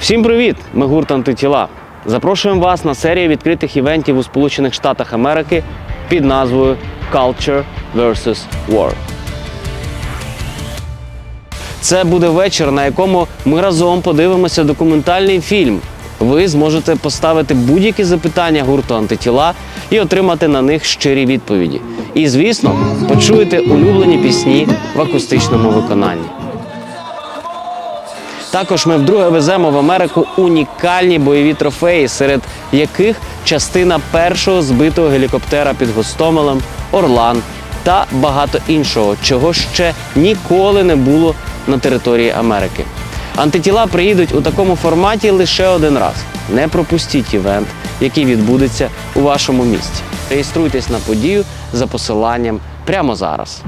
Всім привіт! Ми гурт антитіла. Запрошуємо вас на серію відкритих івентів у Сполучених Штатах Америки під назвою Culture vs. War. Це буде вечір, на якому ми разом подивимося документальний фільм. Ви зможете поставити будь-які запитання гурту антитіла і отримати на них щирі відповіді. І, звісно, почуєте улюблені пісні в акустичному виконанні. Також ми вдруге веземо в Америку унікальні бойові трофеї, серед яких частина першого збитого гелікоптера під Гостомелем, Орлан та багато іншого, чого ще ніколи не було на території Америки. Антитіла приїдуть у такому форматі лише один раз. Не пропустіть івент, який відбудеться у вашому місті. Реєструйтесь на подію за посиланням прямо зараз.